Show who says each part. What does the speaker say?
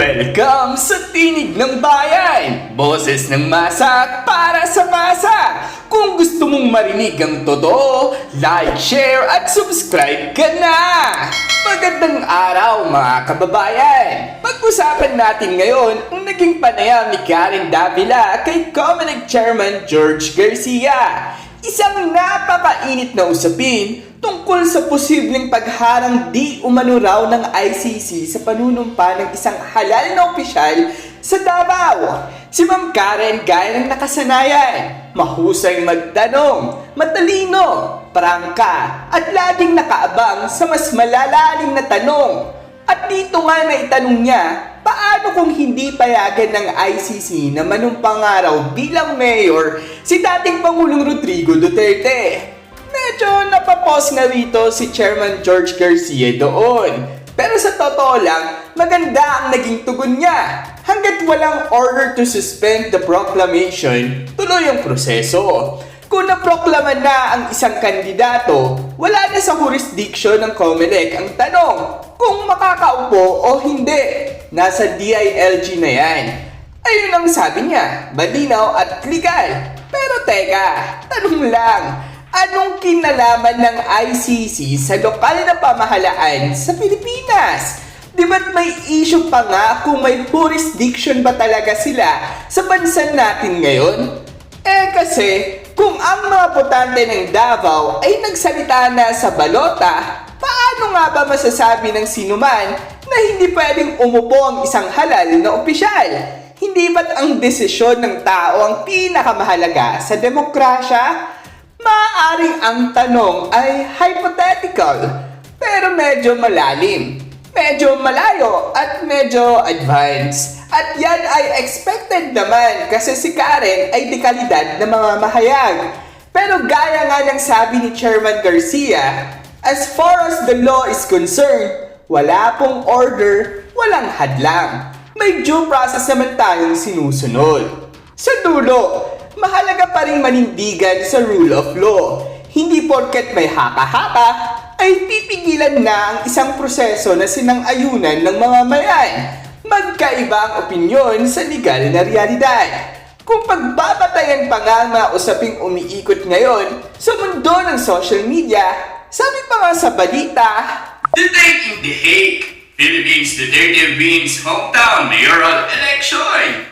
Speaker 1: Welcome sa Tinig ng Bayan! Boses ng masa para sa masa! Kung gusto mong marinig ang totoo, like, share at subscribe ka na! Magandang araw mga kababayan! Pag-usapan natin ngayon ang naging panayam ni Karen Davila kay Comelec Chairman George Garcia. Isang napakainit na usapin tungkol sa posibleng pagharang di umano raw ng ICC sa panunumpa ng isang halal na opisyal sa Davao. Si Ma'am Karen gaya ng nakasanayan, mahusay magtanong, matalino, prangka, at laging nakaabang sa mas malalalim na tanong. At dito nga na itanong niya, paano kung hindi payagan ng ICC na manumpang araw bilang mayor si dating Pangulong Rodrigo Duterte? Medyo napapos na rito si Chairman George Garcia doon. Pero sa totoo lang, maganda ang naging tugon niya. Hanggat walang order to suspend the proclamation, tuloy ang proseso. Kung naproklama na ang isang kandidato, wala na sa jurisdiction ng COMELEC ang tanong kung makakaupo o hindi. Nasa DILG na yan. Ayun ang sabi niya, malinaw at legal. Pero teka, tanong lang, anong kinalaman ng ICC sa lokal na pamahalaan sa Pilipinas? Di ba't may issue pa nga kung may jurisdiction ba talaga sila sa bansa natin ngayon? Eh kasi, kung ang mga botante ng Davao ay nagsalita na sa balota, paano nga ba masasabi ng sinuman na hindi pwedeng umupo ang isang halal na opisyal? Hindi ba't ang desisyon ng tao ang pinakamahalaga sa demokrasya? Maaaring ang tanong ay hypothetical, pero medyo malalim, medyo malayo at medyo advanced. At yan ay expected naman kasi si Karen ay dekalidad na mga mahayag. Pero gaya nga ng sabi ni Chairman Garcia, as far as the law is concerned, wala pong order, walang hadlang. May due process naman tayong sinusunod. Sa dulo, mahalaga pa rin manindigan sa rule of law. Hindi porket may haka-haka, ay pipigilan na ang isang proseso na sinang-ayunan ng mga mayan. Magkaiba ang opinyon sa legal na realidad. Kung pagbabatayan pa nga ang mga usaping umiikot ngayon sa mundo ng social media, sabi pa nga sa balita,
Speaker 2: The date in The Hague, Philippines Duterte wins hometown mayoral election.